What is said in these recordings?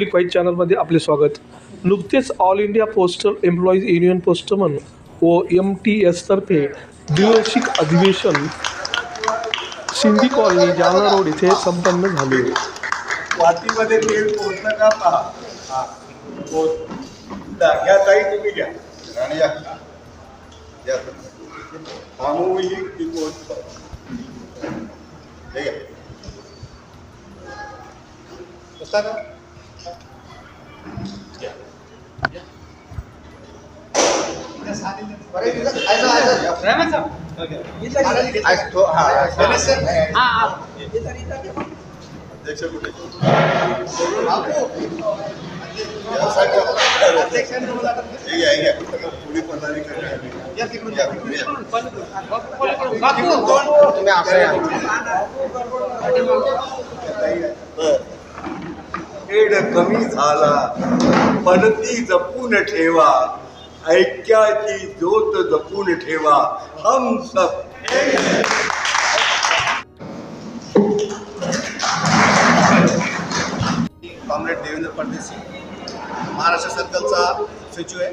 Public wise चॅनलमध्ये आपले स्वागत. नुकतेच all India postal employees union postman व एम टी एसतर्फे द्विवार्षिक अधिवेशन सिंधी कॉलनी जालना रोड इथे संपन्न झाले. वाटीमध्ये तेल पोहोचलं का पहा घ्या ताई तुम्ही घ्या. आणि या. सामूहिक दीपोत्सव हे घ्या. बसा ना. अध्यक्ष कुठे? हे हे. पुढे. खेळ कमी झाला पणती जपून ठेवा. ऐक्याची ज्योत जपून ठेवा. हम सब कॉम्रेड देवेंद्र परदेशी महाराष्ट्र सर्कलचा सचिव आहे.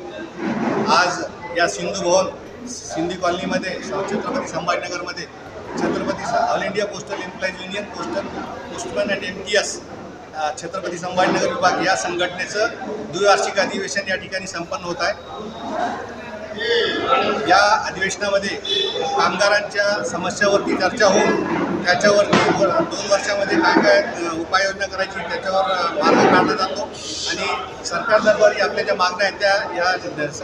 आज या सिंधू भवन सिंधी कॉलनीमध्ये Chhatrapati संभाजीनगरमध्ये Chhatrapati all India postal employees union postal postman and M T S Chhatrapati Sambhajinagar विभाग या संघटनेचं द्विवार्षिक अधिवेशन या ठिकाणी संपन्न होत आहे. या अधिवेशनामध्ये कामगारांच्या समस्यावरती चर्चा होऊन त्याच्यावरती दोन वर्षामध्ये काय काय उपाययोजना करायची त्याच्यावर मार्ग काढला जातो आणि सरकार दरबारी आपल्या ज्या मागण्या आहेत त्या या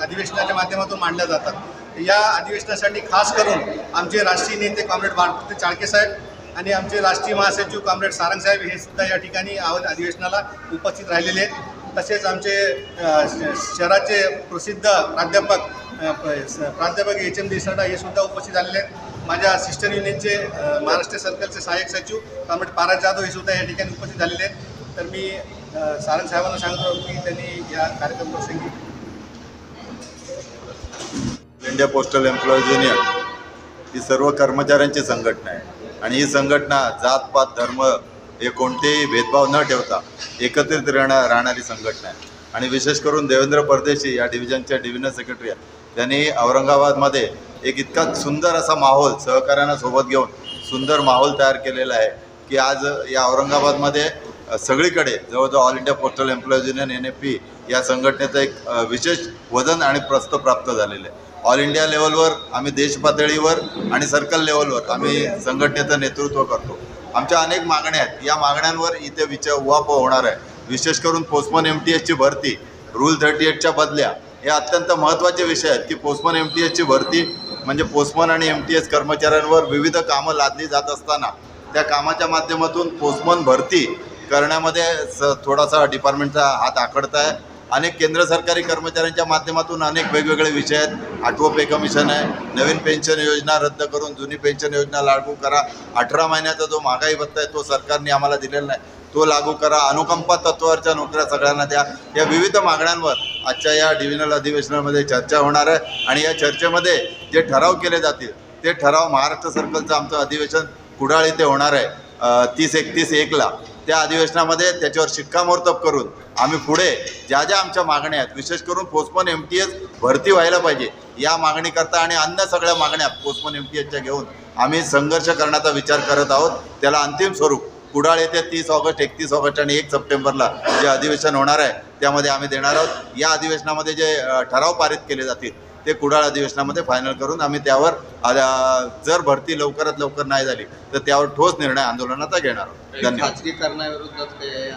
अधिवेशनाच्या माध्यमातून मांडल्या जातात. या अधिवेशनासाठी खास करून आमचे राष्ट्रीय नेते कॉम्रेड भारती चाळके साहेब आणि आमचे राष्ट्रीय महासचिव कॉम्रेड सारंगसाहेब हे सुद्धा या ठिकाणी आव- अधिवेशनाला उपस्थित राहिलेले आहेत. तसेच आमचे श- शहराचे प्रसिद्ध प्राध्यापक प्राध्यापक एच एम देसरडा हे सुद्धा उपस्थित झालेले आहेत. माझ्या सिस्टर युनियनचे महाराष्ट्र सर्कलचे सहाय्यक सचिव कॉम्रेड पारा जाधव हे सुद्धा या ठिकाणी उपस्थित झालेले आहेत. तर मी सारंगसाहेबांना सारंग साहेबांना सांगतो की त्यांनी या कार्यक्रम प्रसंगी इंडिया पोस्टल एम्प्लॉईज युनियन ही सर्व कर्मचाऱ्यांची संघटना आहे. आणि ही संघटना जात पात धर्म हे कोणतेही भेदभाव न ठेवता एकत्रित राहणार राहणारी संघटना आहे. आणि विशेष करून देवेंद्र परदेशी या डिव्हिजनच्या डिव्हिजन सेक्रेटरी आहेत. त्यांनी औरंगाबादमध्ये एक इतका सुंदर असा माहोल सहकाऱ्यांना सोबत घेऊन सुंदर माहोल तयार केलेला आहे की आज या औरंगाबादमध्ये सगळीकडे जवळजवळ all India postal employees union N F P या संघटनेचं एक विशेष वजन आणि प्रस्त प्राप्त झालेलं आहे. ऑल इंडिया लेवलवर आम्ही देश पातळीवर आणि सर्कल लेवलवर आम्ही संघटनेचं नेतृत्व करतो. आमच्या अनेक मागण्या आहेत. या मागण्यांवर इथे विचार उहापोह होणार आहे. विशेष करून पोस्टमन एम टी एसची भरती रूल थर्टी एटच्या बदल्या हे अत्यंत महत्त्वाचे विषय आहेत की पोस्टमन एम टी एसची भरती म्हणजे पोस्टमन आणि एम टी एस कर्मचाऱ्यांवर विविध कामं लादली जात असताना त्या कामाच्या माध्यमातून पोस्टमन भरती करण्यामध्ये स थोडासा डिपार्टमेंटचा हात आखडत आहे. अनेक केंद्र सरकारी कर्मचाऱ्यांच्या माध्यमातून अनेक वेगवेगळे विषय आहेत. आठवं पे कमिशन आहे. नवीन पेन्शन योजना रद्द करून जुनी पेन्शन योजना लागू करा. अठरा महिन्याचा जो महागाई भत्ता आहे तो सरकारने आम्हाला दिलेला नाही. तो लागू करा. अनुकंपा तत्वावरच्या नोकऱ्या सगळ्यांना द्या. या विविध मागण्यांवर आजच्या या डिव्हिजनल अधिवेशनामध्ये चर्चा होणार आहे. आणि या चर्चेमध्ये जे ठराव केले जातील ते ठराव महाराष्ट्र सर्कलचं आमचं अधिवेशन कुडाळ इथे होणार आहे. तीस एकतीस एकला. त्या अधिवेशनामध्ये त्याच्यावर शिक्कामोर्तब करून आम्ही पुढे ज्या ज्या आमच्या मागण्या आहेत विशेष करून पोस्टमन एम टी एस भरती व्हायला पाहिजे या मागणीकरता आणि अन्य सगळ्या मागण्या पोस्टमन एम टी एसच्या घेऊन आम्ही संघर्ष करण्याचा विचार करत आहोत. त्याला अंतिम स्वरूप कुडाळ येते तीस ऑगस्ट एकतीस ऑगस्ट आणि एक सप्टेंबरला जे अधिवेशन होणार आहे त्यामध्ये आम्ही देणार आहोत. या अधिवेशनामध्ये जे ठराव पारित केले जातील ते कुडाळ अधिवेशनामध्ये फायनल करून आम्ही त्यावर जर भरती लवकरात लवकर नाही झाली तर त्यावर ठोस निर्णय आंदोलनाचा घेणार आहोत. धन्यवाद.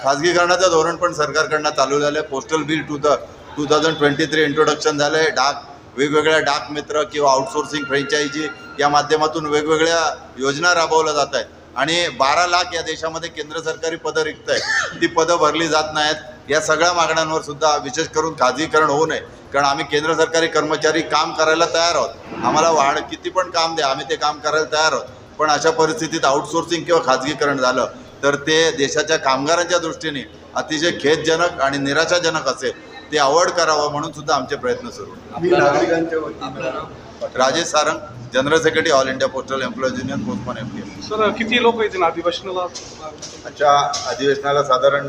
खाजगीकरणाचं धोरण पण सरकारकडनं चालू झालं आहे postal bill to the two thousand twenty three introduction झालं आहे डाक वेगवेगळ्या डाक मित्र किंवा आउटसोर्सिंग फ्रँचायझी या माध्यमातून वेगवेगळ्या योजना राबवल्या जात आहेत. आणि बारा लाख या देशामध्ये केंद्र सरकारी पदं रिक्त आहेत. ती पदं भरली जात नाहीत. या सगळ्या मागण्यांवर सुद्धा विशेष करून खाजगीकरण होऊ नये. कारण आम्ही केंद्र सरकारी कर्मचारी काम करायला तयार आहोत. आम्हाला वाढ किती पण काम द्या आम्ही ते काम करायला तयार आहोत. पण अशा परिस्थितीत आउटसोर्सिंग किंवा खाजगीकरण झालं तर ते देशाच्या कामगारांच्या दृष्टीने अतिशय खेदजनक आणि निराशाजनक असेल. ते अवॉइड करावं म्हणून सुद्धा आमचे प्रयत्न सुरू. आहेत. मी नागरिकांच्या वतीनं Rajesh Sarang general secretary all India postal employees union postman M sir किती लोक येतील? अधिवेशनाला आजच्या अधिवेशनाला साधारण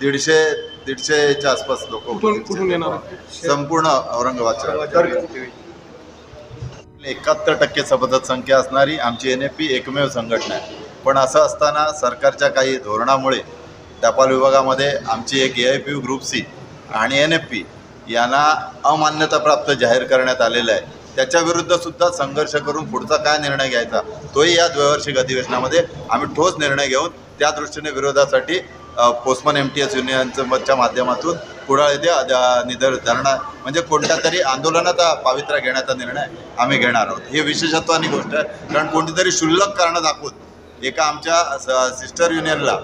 दीडशे दीडशेच्या आसपास लोक कुठून कुठून येणार? संपूर्ण औरंगाबादच्या एकाहत्तर टक्के सभासद संख्या असणारी आमची एन एफ पी एकमेव संघटना आहे. पण असं असताना सरकारच्या काही धोरणामुळे टपाल विभागामध्ये आमची एक A I P group C आणि एन एफ पी यांना अमान्यताप्राप्त जाहीर करण्यात आलेलं आहे. त्याच्याविरुद्ध सुद्धा संघर्ष करून पुढचा काय निर्णय घ्यायचा तोही या द्वैवार्षिक अधिवेशनामध्ये आम्ही ठोस निर्णय घेऊन त्या दृष्टीने विरोधासाठी पोस्टमन एम टी एस युनियनच्या माध्यमातून कुडाळ येथे निधर निदर धरणा म्हणजे कोणत्या तरी आंदोलनाचा पावित्रा घेण्याचा निर्णय आम्ही घेणार आहोत. हे विशेषत्वानी गोष्ट आहे. कारण कोणतीतरी क्षुल्लक कारणं दाखवून एका आमच्या सिस्टर युनियनला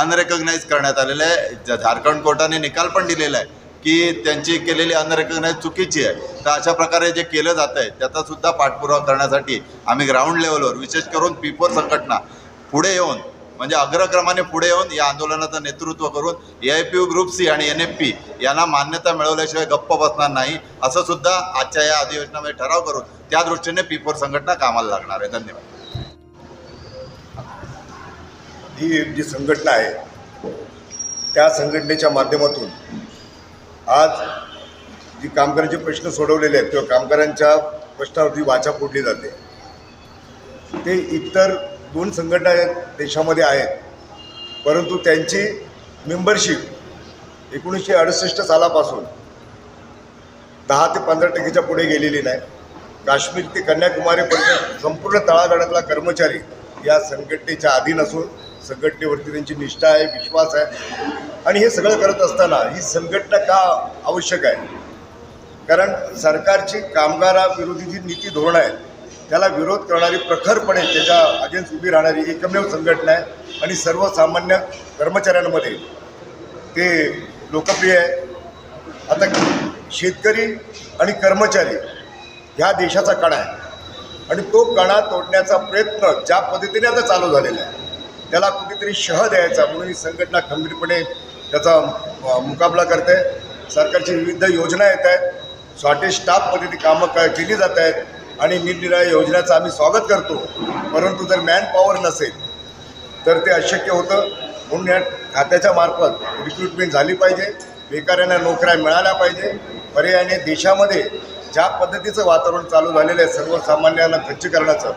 अनरेकग्नाईज करण्यात आलेलं आहे. ज- झारखंड कोर्टाने निकाल पण दिलेला आहे की त्यांची केलेली अनरेकग्नाईज चुकीची आहे. तर अशा प्रकारे जे केलं जातं आहे त्याचासुद्धा पाठपुरावा करण्यासाठी आम्ही ग्राउंड लेवलवर विशेष करून पीपोर संघटना पुढे येऊन म्हणजे अग्रक्रमाने पुढे येऊन या आंदोलनाचं नेतृत्व करून A I P U group C आणि एन एफ पी यांना मान्यता मिळवल्याशिवाय गप्प बसणार नाही असं सुद्धा आजच्या या अधिवेशनामध्ये ठराव करून त्या दृष्टीने पीपोर संघटना कामाला लागणार आहे. धन्यवाद. ही जी संघटना आहे त्या संघटनेच्या माध्यमातून आज जी कामगारांचे प्रश्न सोडवलेले आहेत किंवा कामगारांच्या प्रश्नावरती वाचा फोडली जाते ते इतर दोन संघटना आहेत देशामध्ये आहेत. परंतु त्यांची मेंबरशिप एकोणीसशे अडुसष्ट सालापासून दहा ते पंधरा टक्केच्या पुढे गेलेली नाही. काश्मीर ते कन्याकुमारीपर्यंत संपूर्ण तळागाळातला कर्मचारी या संघटनेच्या अधीन असून संघटनेवरती त्यांची निष्ठा आहे विश्वास आहे. आणि हे सगळं करत असताना ही संघटना का आवश्यक आहे? कारण सरकारची कामगाराविरोधी जी नीती धोरणं आहेत त्याला विरोध करणारी प्रखरपणे त्याच्या अगेन्स्ट उभी राहणारी एकमेव संघटना आहे. आणि सर्वसामान्य कर्मचाऱ्यांमध्ये ते लोकप्रिय आहे. आता शेतकरी आणि कर्मचारी ह्या देशाचा कणा आहे. आणि तो कणा तोडण्याचा प्रयत्न ज्या पद्धतीने आता चालू झालेला आहे त्याला कुठेतरी शह द्यायचा म्हणून ही संघटना खंबीरपणे त्याचा मुकाबला करते. सरकारची विविध योजना येत आहेत. शॉर्टेज स्टाफमध्ये ती कामं काय केली जात आहेत. आणि निरनिराळ्या योजनाचं आम्ही स्वागत करतो. परंतु जर मॅन पॉवर नसेल तर ते अशक्य होतं. म्हणून या खात्याच्या मार्फत रिक्रुटमेंट झाली पाहिजे. बेकाऱ्यांना नोकऱ्या मिळाल्या पाहिजे. पर्यायाने देशामध्ये ज्या पद्धतीचं वातावरण चालू झालेलं आहे सर्वसामान्यांना खच्चीकरणाचं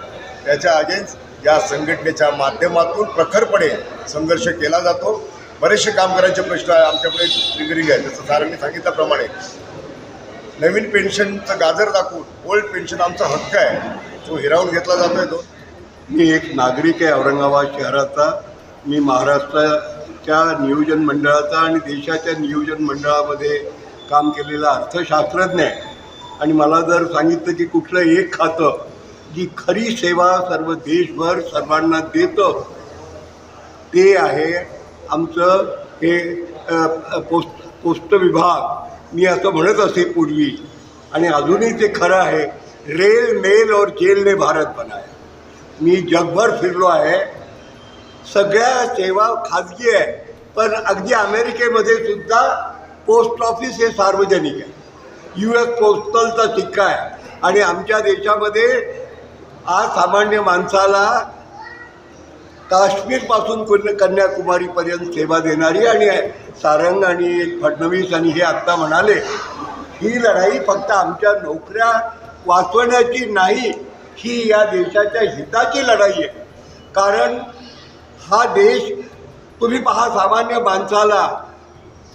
त्याच्या अगेन्स्ट या संघटनेच्या माध्यमातून प्रखरपणे संघर्ष केला जातो. बरेचसे कामगारांचे प्रश्न आमच्याकडे ट्रिगरिंग आहे जसं सारांनी सांगितल्याप्रमाणे नवीन पेन्शनचं गाजर दाखवून ओल्ड पेन्शन आमचा हक्क आहे. तो हिरावून घेतला जातो आहे तो. मी एक नागरिक आहे औरंगाबाद शहराचा. मी महाराष्ट्राच्या नियोजन मंडळाचा आणि देशाच्या नियोजन मंडळामध्ये काम केलेला अर्थशास्त्रज्ञ आहे. आणि मला जर सांगितलं की कुठलं एक खातं जी खरी सेवा सर्व देशभर सर्वांना देतं ते आहे आमचं हे पोस्ट पोस्ट विभाग. मी असं म्हणत असे पूर्वी आणि अजूनही ते खरं आहे रेल मेल और जेल ने भारत बनाया. मी जगभर फिरलो आहे. सगळ्या सेवा खाजगी आहे पण अगदी अमेरिकेमध्ये सुद्धा पोस्ट ऑफिस हे सार्वजनिक आहे. यू एस पोस्टलचा सिक्का आहे. आणि आमच्या देशामध्ये आज सामान्य माणसाला काश्मीरपासून पूर्ण कन्याकुमारीपर्यंत सेवा देणारी आणि सारंग आणि फडणवीस आणि हे आत्ता म्हणाले ही लढाई फक्त आमच्या नोकऱ्या वाचवण्याची नाही ही या देशाच्या हिताची लढाई आहे. कारण हा देश तुम्ही पहा सामान्य माणसाला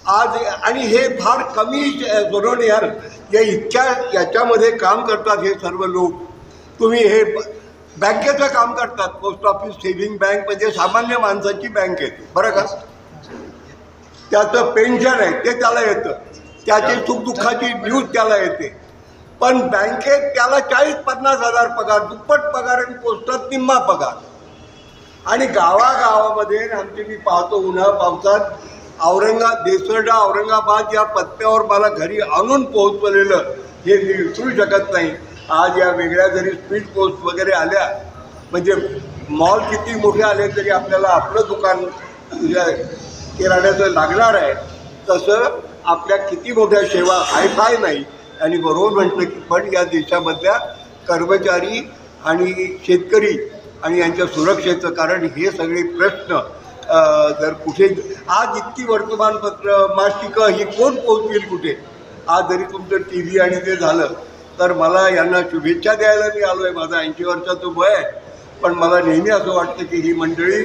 आज आणि हे फार कमी जोडून यार या इतक्या याच्यामध्ये काम करतात हे सर्व लोक. तुम्ही हे बँकेचं काम करतात. पोस्ट ऑफिस सेव्हिंग बँक म्हणजे सामान्य माणसाची बँक आहे बरं का? त्याचं पेन्शन आहे ते त्याला येतं. त्याची सुखदुःखाची न्यूज त्याला येते. पण बँकेत त्याला चाळीस पन्नास हजार पगार दुप्पट पगार आणि पोस्टात निम्मा पगार. आणि गावागावामध्ये आमचे मी पाहतो उन्हाळा पावसात औरंगा देसरडा औरंगाबाद या पत्त्यावर मला घरी आणून पोहोचवलेलं हे मी विसरू शकत नाही. आज या वेगळ्या जरी स्पीड पोस्ट वगैरे आल्या म्हणजे मॉल किती मोठे आले तरी आपल्याला आपलं दुकान किराण्याचं लागणार आहे. तसं आपल्या किती मोठ्या सेवा हायफाय नाही. आणि बरोबर म्हटलं की पण या देशामधल्या कर्मचारी आणि शेतकरी आणि यांच्या सुरक्षेचं कारण हे सगळे प्रश्न जर कुठे आज इतकी वर्तमानपत्र मासिकं ही कोण पोहोचतील कुठे? आज जरी तुमचं टी व्ही आणि ते झालं तर मला यांना शुभेच्छा द्यायला मी आलो आहे माझा ऐंशी वर्षाचं वय आहे. पण मला नेहमी असं वाटतं की ही मंडळी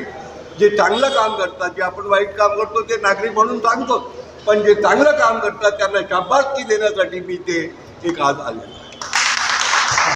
जे चांगलं काम करतात जे आपण वाईट काम करतो ते नागरिक म्हणून सांगतो. पण जे चांगलं काम करतात त्यांना शाबासकी देण्यासाठी मी ते एक आज आले